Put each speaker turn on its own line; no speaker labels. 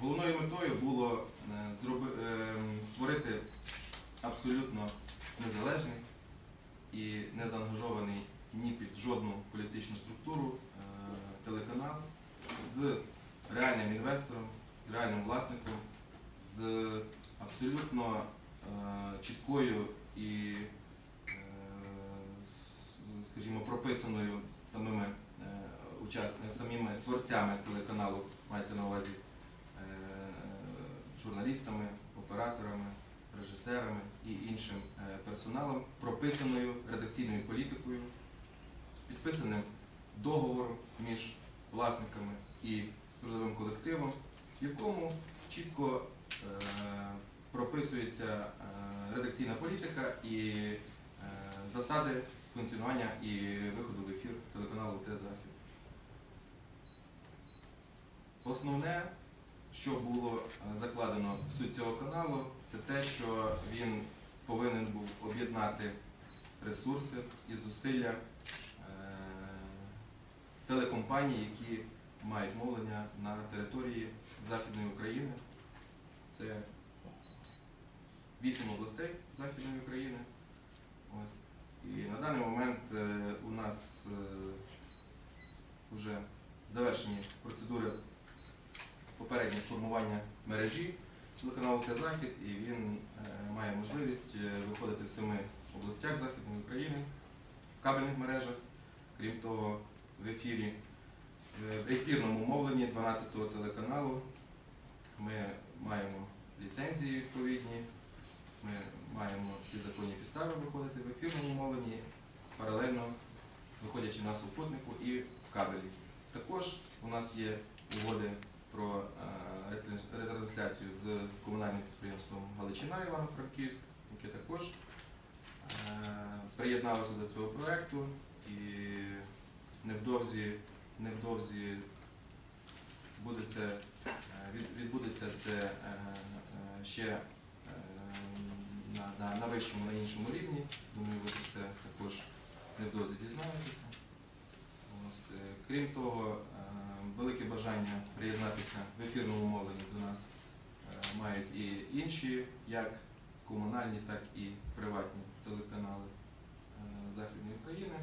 Головною метою було е, е, створити абсолютно незалежний і не заангажований ні під жодну політичну структуру е, телеканал з реальним інвестором, з реальним власником, з абсолютно чіткою і, скажімо, прописаною самими самими творцями телеканалу, мається на увазі журналістами, операторами, режисерами і іншим е, персоналом, прописаною редакційною політикою, підписаним договором між власниками і трудовим колективом, в якому чітко е, прописується е, редакційна політика і засади функціонування і виходу в ефір телеканалу Т-Захід. Основне, що було е, закладено в суть цього каналу, це те, що він повинен був об'єднати ресурси і зусилля е, телекомпаній, які мають мовлення на території Західної України. Це вісім областей Західної України. Ось. І на даний момент е, у нас попереднє сформування мережі телеканалу Т-Захід, і він е, має можливість е, виходити в семи областях Західної України, в кабельних мережах, крім того, в ефірі, е, в ефірному мовленні 12-го телеканалу ми маємо ліцензії відповідні, ми маємо всі законні підстави виходити в ефірному мовленні, паралельно виходячи на супутнику і в кабелі. Також у нас є угоди ретрансляцію з комунальним підприємством Галичина Івано-Франківськ, яке також е, приєдналося до цього проекту і невдовзі, невдовзі буде е, відбудеться це е, ще на, на, на вищому, на іншому рівні. Думаю, ви це також невдовзі дізнаєтеся. Крім того, велике бажання приєднатися в ефірному мовленні до нас мають і інші, як комунальні, так і приватні телеканали е, Західної України.